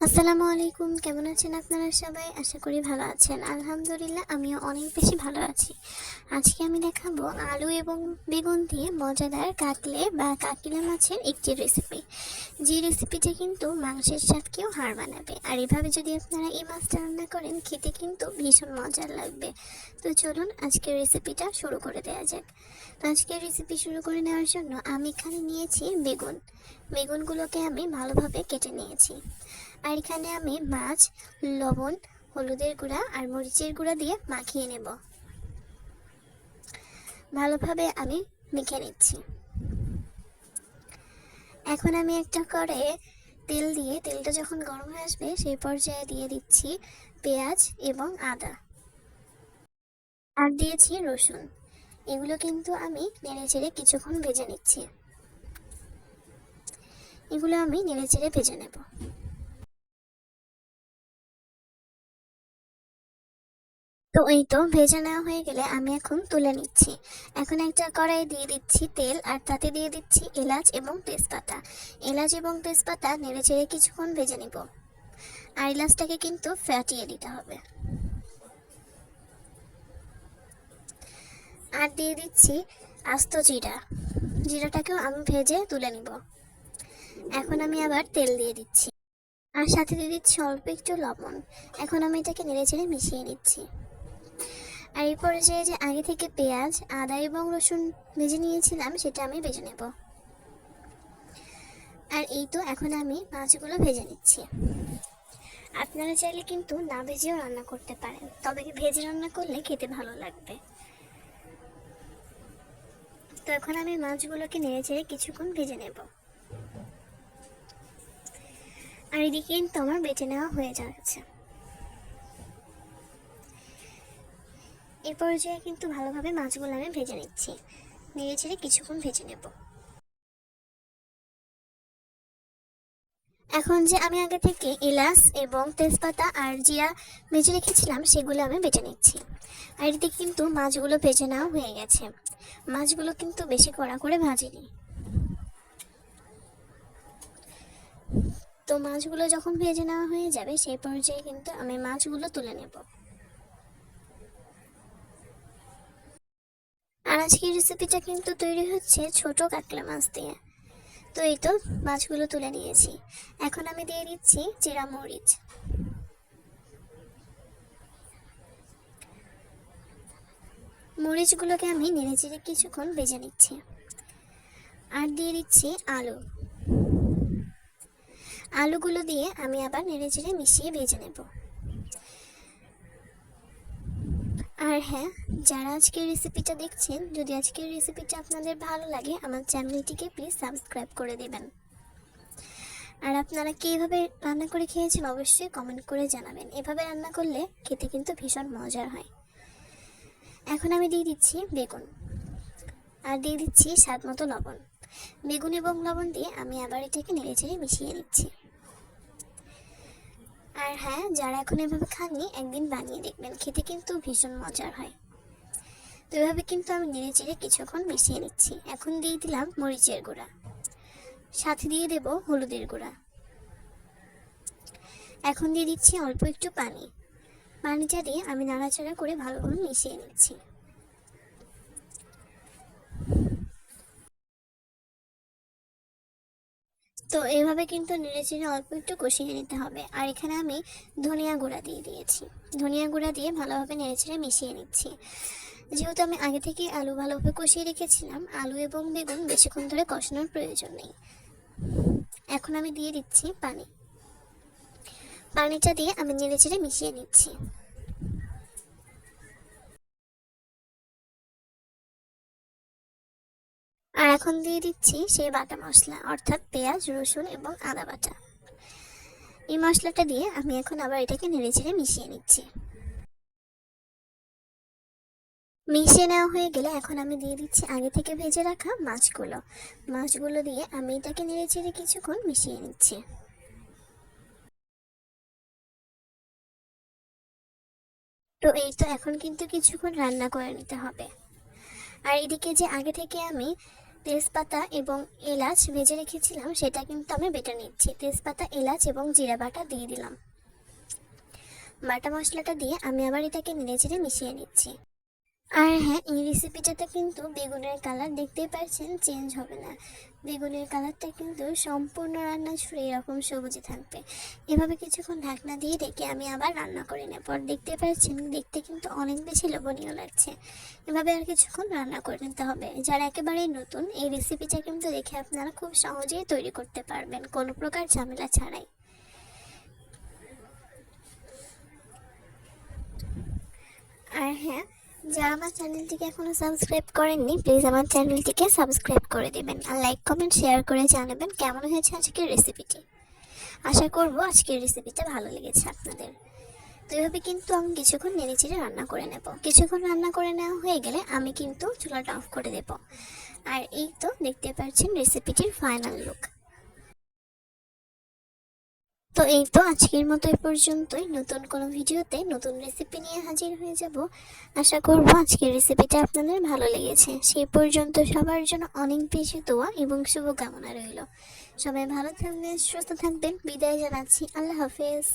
আসসালামু আলাইকুম, কেমন আছেন আপনারা সবাই? আশা করি ভালো আছেন। আলহামদুলিল্লাহ, আমিও অনেক বেশি ভালো আছি। আজকে আমি দেখাবো আলু এবং বেগুন দিয়ে মজাদার কাকলে বা কাকিলা মাছের একটি রেসিপি যে রেসিপিটা কিন্তু মাংসের স্বাদকেও হার বানাবে আর এভাবে যদি আপনারা এই মাছটা রান্না করেন, খেতে কিন্তু ভীষণ মজার লাগবে। তো চলুন আজকের রেসিপিটা শুরু করে দেওয়া যাক। তো আজকের রেসিপি শুরু করে নেওয়ার জন্য আমি এখানে নিয়েছি বেগুন। বেগুনগুলোকে আমি ভালোভাবে কেটে নিয়েছি। আর এখানে আমি মাছ, লবণ, হলুদের গুঁড়া আর মরিচের গুঁড়া দিয়ে মাখিয়ে নেব। ভালোভাবে আমি মেখে নিচ্ছি। এখন আমি একটা করে তেল দিয়ে, তেলটা যখন গরম হয়ে আসবে, সেই পর্যায়ে দিয়ে দিচ্ছি পেঁয়াজ এবং আদা। আর দিয়েছি রসুন। এগুলো কিন্তু আমি নেড়ে চেড়ে কিছুক্ষণ ভেজে নিচ্ছি। এগুলো আমি নেড়ে চেড়ে ভেজে নেব। তো এই তো ভেজে নেওয়া হয়ে গেলে আমি এখন তুলে নিচ্ছি। এখন একটা কড়াই দিয়ে দিচ্ছি তেল আর তাতে দিয়ে দিচ্ছি এলাচ এবং তেজপাতা। এলাচ এবং তেজপাতা নেড়ে চেড়ে কিছুক্ষণ ভেজে নিব। আর এলাচটাকে কিন্তু ফ্যাটিয়ে দিতে হবে। আর দিয়ে দিচ্ছি আস্ত জিরা। জিরাটাকেও আমি ভেজে তুলে নিব। এখন আমি আবার তেল দিয়ে দিচ্ছি। আর সাথে দিয়ে দিচ্ছি অল্প একটু লবণ। এখন আমি এটাকে নেড়ে চেড়ে মিশিয়ে নিচ্ছি। আর এই পর্যায়ে যে আগে থেকে পেঁয়াজ, আদা এবং রসুন ভেজে নিয়েছিলাম, সেটা আমি ভেজে নেব। আর এই তো এখন আমি মাছগুলো ভেজে নিচ্ছি। আপনারা চাইলে কিন্তু না ভেজেও রান্না করতে পারেন, তবে ভেজে রান্না করলে খেতে ভালো লাগবে। তো এখন আমি মাছগুলোকে নেড়ে চেড়ে কিছুক্ষণ ভেজে নেব। আর এদিকে কিন্তু আমার বেটে নেওয়া হয়ে যাচ্ছে। এই পর্যায়ে কিন্তু ভালোভাবে মাছগুলো আমি ভেজে নিচ্ছি। নেড়ে ছেড়ে কিছুক্ষণ ভেজে নেব। এখন যে আমি আগে থেকে এলাচ এবং তেজপাতা আর জিরা ভেজে রেখেছিলাম, সেগুলো আমি বেটে নিচ্ছি। আর এদিকে কিন্তু মাছগুলো ভেজে নেওয়া হয়ে গেছে। মাছগুলো কিন্তু বেশি কড়া করে ভাজিনি। তো মাছগুলো যখন ভেজে নেওয়া হয়ে যাবে, সেই পর্যায়ে কিন্তু আমি মাছগুলো তুলে নেব। আর আজকের রেসিপিটা কিন্তু তৈরি হচ্ছে ছোট কাতলা মাছ দিয়ে। তো এই তো, মাছগুলো তুলে নিয়েছি। এখন আমি দিয়ে দিচ্ছি জিরা মরিচ। মরিচগুলোকে আমি নেড়ে চেড়ে কিছুক্ষণ ভেজে নিচ্ছি। আর দিয়ে দিচ্ছি আলু। আলুগুলো দিয়ে আমি আবার নেড়ে চেড়ে মিশিয়ে ভেজে নেব। আর হ্যাঁ যারা আজকের রেসিপিটা দেখছেন, যদি আজকের রেসিপিটা আপনাদের ভালো লাগে, আমার চ্যানেলটিকে প্লিজ সাবস্ক্রাইব করে দেবেন। আর আপনারা কি এভাবে রান্না করে খেয়েছেন, অবশ্যই কমেন্ট করে জানাবেন। এভাবে রান্না করলে খেতে কিন্তু ভীষণ মজার হয়। এখন আমি দিয়ে দিচ্ছি বেগুন। আর দিয়ে দিচ্ছি স্বাদ মতো লবণ। বেগুন এবং লবণ দিয়ে আমি আবার এটাকে নেড়ে চেড়ে মিশিয়ে নিচ্ছি। আর হ্যাঁ যারা এখন এভাবে খাননি, একদিন বানিয়ে দেখবেন। খেতে কিন্তু ভীষণ মজার হয়। তো এভাবে কিন্তু আমি নেড়ে চেড়ে কিছুক্ষণ মিশিয়ে নিচ্ছি। এখন দিয়ে দিলাম মরিচের গুঁড়া। সাথে দিয়ে দেব হলুদের গুঁড়া। এখন দিয়ে দিচ্ছি অল্প একটু পানি। পানিটা দিয়ে আমি নাড়াচাড়া করে ভালোভাবে মিশিয়ে নিচ্ছি। তো এইভাবে কিন্তু নেড়ে চেড়ে অল্প একটু কষিয়ে নিতে হবে। আর এখানে আমি ধনিয়া গুঁড়া দিয়ে দিয়েছি। ধনিয়া গুঁড়া দিয়ে ভালোভাবে নেড়ে চেড়ে মিশিয়ে নিচ্ছি। যেহেতু আমি আগে থেকে আলু ভালোভাবে কষিয়ে রেখেছিলাম, আলু এবং বেগুন বেশিক্ষণ ধরে কষানোর প্রয়োজন নেই। এখন আমি দিয়ে দিচ্ছি পানি। পানিটা দিয়ে আমি নেড়ে চেড়ে মিশিয়ে নিচ্ছি। আর এখন দিয়ে দিচ্ছি সেই বাটা মশলা, অর্থাৎ পেঁয়াজ, রসুন এবং আদা বাটা। এই মশলাটা দিয়ে আমি এখন আবার এটাকে নেড়ে ছেড়ে মিশিয়ে নিচ্ছি। মিশিয়ে নেওয়া হয়ে গেলে এখন আমি দিয়ে দিচ্ছি আগে থেকে ভেজে রাখা মাছগুলো। মাছগুলো দিয়ে আমি এটাকে নেড়ে চেড়ে কিছুক্ষণ মিশিয়ে নিচ্ছি। তো এই তো এখন কিন্তু কিছুক্ষণ রান্না করে নিতে হবে। আর এদিকে যে আগে থেকে আমি তেজপাতা এবং এলাচ ভেজে রেখেছিলাম, সেটা কিন্তু আমি বেটে নিচ্ছি। তেজপাতা, এলাচ এবং জিরা বাটা দিয়ে দিলাম। বাটা মশলাটা দিয়ে আমি আবার এটাকে নেড়ে চেড়ে মিশিয়ে নিচ্ছি। আর হ্যাঁ এই রেসিপিটাতে কিন্তু বেগুনের কালার দেখতেই পাচ্ছেন চেঞ্জ হবে না। বেগুনের কালারটা কিন্তু সম্পূর্ণ রান্না ছুড়ে এরকম সবুজে থাকবে। এভাবে কিছুক্ষণ ঢাকনা দিয়ে রেখে আমি আবার রান্না করে নেব। পর দেখতে পাচ্ছেন, দেখতে কিন্তু অনেক বেশি লোভনীয় লাগছে। এভাবে আর কিছুক্ষণ রান্না করে নিতে হবে। যারা একেবারেই নতুন, এই রেসিপিটা কিন্তু দেখে আপনারা খুব সহজেই তৈরি করতে পারবেন। কোনো প্রকার ঝামেলা ছাড়াই আর হ্যাঁ যারা আমার চ্যানেলটিকে এখনও সাবস্ক্রাইব করেননি প্লিজ আমার চ্যানেলটিকে সাবস্ক্রাইব করে দেবেন আর লাইক কমেন্ট শেয়ার করে জানাবেন কেমন হয়েছে আজকের রেসিপিটি আশা করব আজকের রেসিপিটা ভালো লেগেছে আপনাদের। তো এভাবে কিন্তু আমি কিছুক্ষণ নেড়ে চেড়ে রান্না করে নেব। কিছুক্ষণ রান্না করে নেওয়া হয়ে গেলে আমি কিন্তু চুলাটা অফ করে দেব। আর এই তো দেখতে পাচ্ছেন রেসিপিটির ফাইনাল লুক তো এই তো আজকের মতো এ পর্যন্তই। নতুন কোনো ভিডিওতে নতুন রেসিপি নিয়ে হাজির হয়ে যাব। আশা করব আজকের রেসিপিটা আপনাদের ভালো লেগেছে। সেই পর্যন্ত সবার জন্য অনেক বেশি দোয়া এবং শুভকামনা রইল। সবাই ভালো থাকবেন, সুস্থ থাকবেন। বিদায় জানাচ্ছি। আল্লাহ হাফেজ।